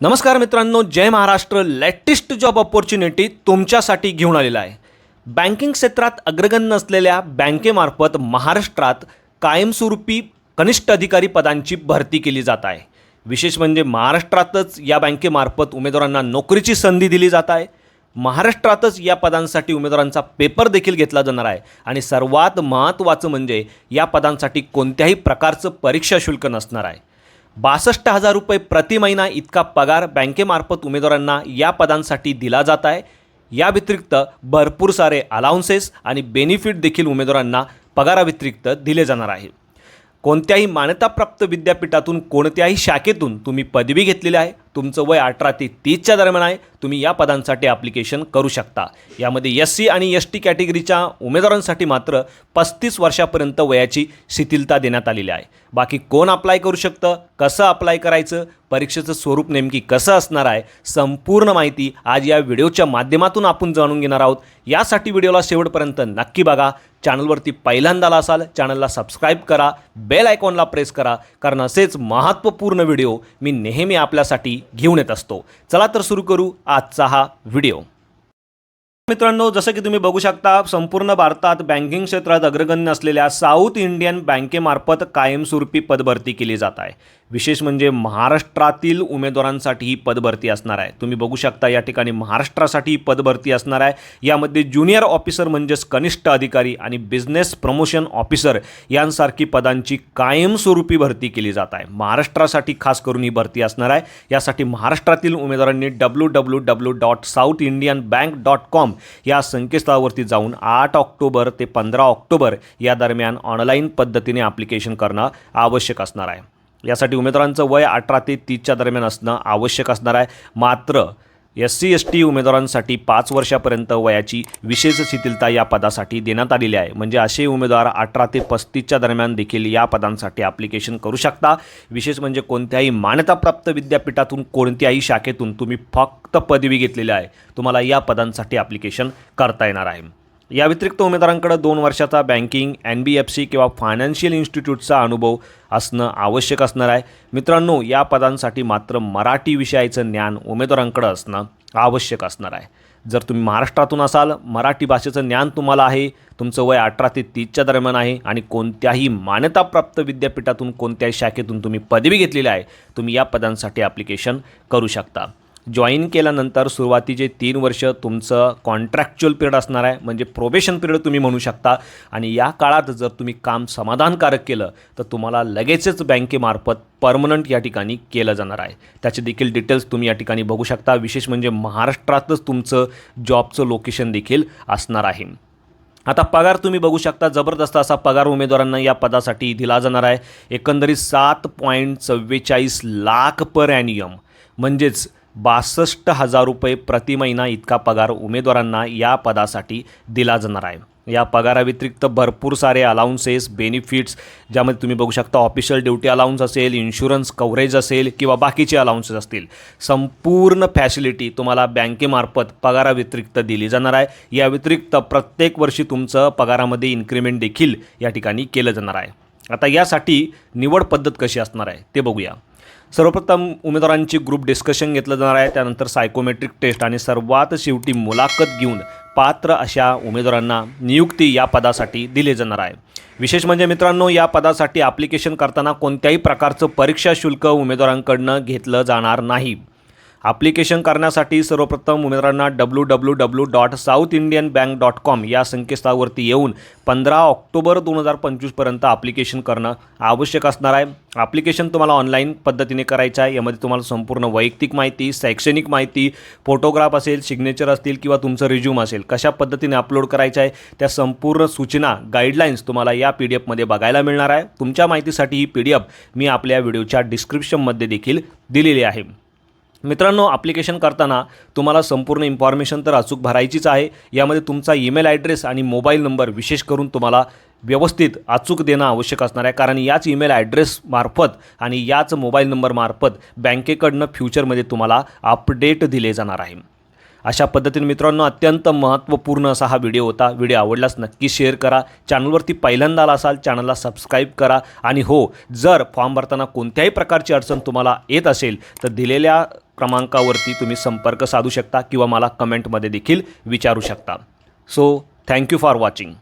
नमस्कार मित्रांनो जय महाराष्ट्र. लेटेस्ट जॉब ऑपॉर्च्युनिटी तुमच्यासाठी घेऊन आलेला आहे. बँकिंग क्षेत्रात अग्रगण्य नसलेल्या बँकेमार्फत महाराष्ट्रात कायमस्वरूपी कनिष्ठ अधिकारी पदांची भरती केली जात आहे. विशेष म्हणजे महाराष्ट्रातच या बँकेमार्फत उमेदवारांना नोकरीची संधी दिली जात आहे. महाराष्ट्रातच या पदांसाठी उमेदवारांचा पेपर देखील घेतला जाणार आहे. आणि सर्वात महत्त्वाचं म्हणजे या पदांसाठी कोणत्याही प्रकारचं परीक्षा शुल्क नसणार आहे. बासष्ट हजार रुपये प्रति महिना इतका पगार बँकेमार्फत उमेदवारांना या पदांसाठी दिला जात आहे. या व्यतिरिक्त भरपूर सारे अलाउन्सेस आणि बेनिफिट देखील उमेदवारांना पगाराव्यतिरिक्त दिले जाणार आहे. कोणत्याही मान्यताप्राप्त विद्यापीठातून कोणत्याही शाखेतून तुम्ही पदवी घेतलेली आहे. तुमचं वय अठरा ते तीसच्या दरम्यान आहे. तुम्ही या पदांसाठी ॲप्लिकेशन करू शकता. यामध्ये एस सी आणि एस टी कॅटेगरीच्या उमेदवारांसाठी मात्र पस्तीस वर्षापर्यंत वयाची शिथिलता देण्यात आलेली आहे. बाकी कोण अप्लाय करू शकतं? कसं अप्लाय करायचं? परीक्षेचं स्वरूप नेमकी कसं असणार आहे? संपूर्ण माहिती आज या व्हिडिओच्या माध्यमातून आपण जाणून घेणार आहोत. यासाठी व्हिडिओला शेवटपर्यंत नक्की बघा. चॅनलवरती पहिल्यांदा आला असाल चॅनलला सबस्क्राईब करा बेल आयकॉनला प्रेस करा कारण असेच महत्त्वपूर्ण व्हिडिओ मी नेहमी आपल्यासाठी घेऊन येत असतो. चला तर सुरू करू आजचा हा व्हिडिओ मित्रांनो जसं की तुम्ही बघू शकता संपूर्ण भारतात बँकिंग क्षेत्रात अग्रगण्य असलेल्या साऊथ इंडियन बँकेमार्फत कायमस्वरूपी पदभरती केली जात आहे. विशेष म्हणजे महाराष्ट्रातील उमेदवारांसाठी ही पदभरती असणार आहे. तुम्ही बघू शकता या ठिकाणी महाराष्ट्रासाठी ही पदभरती असणार आहे. यामध्ये ज्युनियर ऑफिसर म्हणजेच कनिष्ठ अधिकारी आणि बिझनेस प्रमोशन ऑफिसर यांसारखी पदांची कायमस्वरूपी भरती केली जात आहे. महाराष्ट्रासाठी खास करून ही भरती असणार आहे. यासाठी महाराष्ट्रातील उमेदवारांनी W W W dot South Indian Bank dot com या संकेतस्थळावरती जाऊन आठ ऑक्टोबर ते पंधरा ऑक्टोबर या दरम्यान ऑनलाईन पद्धतीने ॲप्लिकेशन करणं आवश्यक असणार आहे. यासाठी उमेदवारांचं वय अठरा ते तीसच्या दरम्यान असणं आवश्यक असणार आहे. मात्र एस सी एस टी उमेदवारांसाठी पाच वर्षापर्यंत वयाची विशेष शिथिलता या पदासाठी देण्यात आलेली आहे. म्हणजे असे उमेदवार अठरा ते पस्तीसच्या दरम्यान देखील या पदांसाठी ॲप्लिकेशन करू शकता. विशेष म्हणजे कोणत्याही मान्यताप्राप्त विद्यापीठातून कोणत्याही शाखेतून तुम्ही फक्त पदवी घेतलेली आहे. तुम्हाला या पदांसाठी ॲप्लिकेशन करता येणार आहे. या व्यतिरिक्त उमेदवारांकडे दोन वर्षाचा banking N B F C किंवा फायनान्शियल इन्स्टिट्यूटचा अनुभव असणं आवश्यक असणार आहे. मित्रांनो या पदांसाठी मात्र मराठी विषयाचं ज्ञान उमेदवारांकडे असणं आवश्यक असणार आहे. जर तुम्ही महाराष्ट्रातून असाल मराठी भाषेचं ज्ञान तुम्हाला आहे तुमचं वय अठरा ते तीसच्या दरम्यान आहे आणि कोणत्याही मान्यताप्राप्त विद्यापीठातून कोणत्याही शाखेतून तुम्ही पदवी घेतलेली आहे तुम्ही या पदांसाठी ॲप्लिकेशन करू शकता. जॉईन केल्यानंतर सुरुवातीचे तीन वर्ष तुमचं कॉन्ट्रॅक्च्युअल पिरियड असणार आहे म्हणजे प्रोबेशन पिरियड तुम्ही म्हणू शकता. आणि या काळात जर तुम्ही काम समाधानकारक केलं तर तुम्हाला लगेचच बँकेमार्फत परमनंट या ठिकाणी केलं जाणार आहे. त्याचे देखील डिटेल्स तुम्ही या ठिकाणी बघू शकता. विशेष म्हणजे महाराष्ट्रातच तुमचं जॉबचं लोकेशन देखील असणार आहे. आता पगार तुम्ही बघू शकता. जबरदस्त असा पगार उमेदवारांना या पदासाठी दिला जाणार आहे. एकंदरीत सात पॉईंट चव्वेचाळीस लाख पर ॲनियम म्हणजेच बासष्ट हजार रुपये प्रति महिना इतका पगार उमेदवारांना या पदासाठी दिला जाणार आहे. या पगाराव्यतिरिक्त भरपूर सारे अलाउन्सेस बेनिफिट्स ज्यामध्ये तुम्ही बघू शकता ऑफिशियल ड्युटी अलाउन्स असेल इन्शुरन्स कव्हरेज असेल किंवा बाकीचे अलाउन्सेस असतील. संपूर्ण फॅसिलिटी तुम्हाला बँकेमार्फत पगाराव्यतिरिक्त दिली जाणार आहे. या व्यतिरिक्त प्रत्येक वर्षी तुमचं पगारामध्ये इन्क्रिमेंट देखील या ठिकाणी केलं जाणार आहे. आता यासाठी निवड पद्धत कशी असणार आहे ते बघूया. सर्वप्रथम उमेदवारांची ग्रुप डिस्कशन घेतलं जाणार आहे. त्यानंतर सायकोमेट्रिक टेस्ट आणि सर्वात शेवटी मुलाखत घेऊन पात्र अशा उमेदवारांना नियुक्ती या पदासाठी दिले जाणार आहे. विशेष म्हणजे मित्रांनो या पदासाठी ॲप्लिकेशन करताना कोणत्याही प्रकारचं परीक्षा शुल्क उमेदवारांकडनं घेतलं जाणार नाही. ॲप्लिकेशन करण्यासाठी सर्वप्रथम उमेदवारांना W W W dot South Indian Bank dot com या संकेतस्थळावरती येऊन पंधरा ऑक्टोबर दोन हजार पंचवीसपर्यंत ॲप्लिकेशन करणं आवश्यक असणार आहे. ॲप्लिकेशन तुम्हाला ऑनलाईन पद्धतीने करायचं आहे. यामध्ये तुम्हाला संपूर्ण वैयक्तिक माहिती शैक्षणिक माहिती फोटोग्राफ असेल सिग्नेचर असतील किंवा तुमचं रिझ्यूम असेल कशा पद्धतीने अपलोड करायचं आहे त्या संपूर्ण सूचना गाईडलाईन्स तुम्हाला या पी डी एफमध्ये बघायला मिळणार आहे. तुमच्या माहितीसाठी ही पी डी एफ मी आपल्या व्हिडिओच्या डिस्क्रिप्शनमध्ये देखील दिलेली आहे. मित्रांनो ॲप्लिकेशन करताना तुम्हाला संपूर्ण इन्फॉर्मेशन तर अचूक भरायचीच आहे. यामध्ये तुमचा ईमेल ॲड्रेस आणि मोबाईल नंबर विशेष करून तुम्हाला व्यवस्थित अचूक देणं आवश्यक असणार आहे. कारण याच ईमेल ॲड्रेसमार्फत आणि याच मोबाईल नंबरमार्फत बँकेकडनं फ्युचरमध्ये तुम्हाला अपडेट दिले जाणार आहे. अशा पद्धतीने मित्रांनो अत्यंत महत्त्वपूर्ण असा हा व्हिडिओ होता. व्हिडिओ आवडलाच नक्की शेअर करा. चॅनलवरती पहिल्यांदा आला असाल चॅनलला सबस्क्राईब करा. आणि हो जर फॉर्म भरताना कोणत्याही प्रकारची अडचण तुम्हाला येत असेल तर दिलेल्या क्रमांकावरती तुम्ही संपर्क साधू शकता किंवा मला कमेंटमध्ये देखील विचारू शकता. So thank you for watching